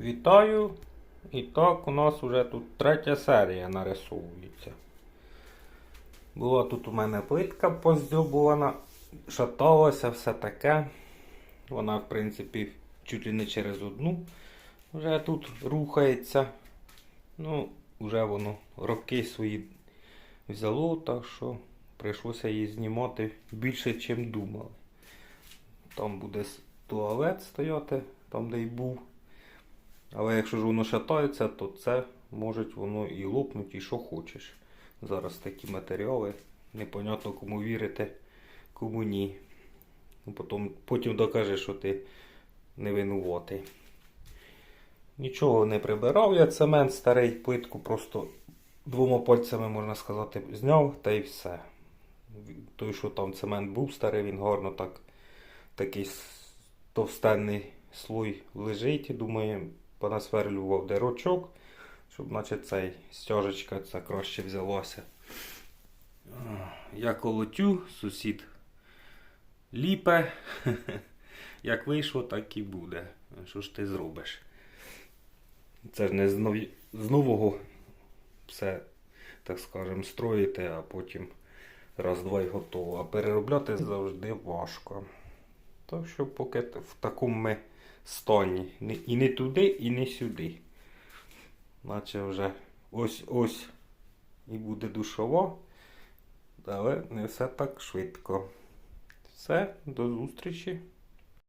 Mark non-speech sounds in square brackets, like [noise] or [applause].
Вітаю! І так у нас вже тут третя серія нарисовується. Була тут у мене плитка поздьобувана, шаталася, все таке. Вона, в принципі, чуть ли не через одну вже тут рухається. Ну, вже воно роки свої взяло, так що прийшлося її знімати більше, ніж думали. Там буде туалет стояти, там де й був. Але якщо ж воно шатається, то це може воно і лопнути, і що хочеш. Зараз такі матеріали. Непонятно кому вірити, кому ні. Ну, Потім, потім докаже, що ти не винуватий. Нічого не прибирав я цемент, старий плитку просто двома пальцями, можна сказати, зняв та й все. Той, що там цемент був старий, він гарно так такий товстенний слой лежить. Думаю, понасверлював дирочок, щоб наче цей стяжечка це краще взялося. Я колотю, сусід ліпе. [laughs] Як вийшло, так і буде. Що ж ти зробиш? Це ж не з, нові... з нового все, так скажемо, строїти, а потім раз-два і готово. А переробляти завжди важко. Так що поки в такому ми стані. І не туди, і не сюди. Наче вже ось ось і буде душово. Але не все так швидко. Все, до зустрічі.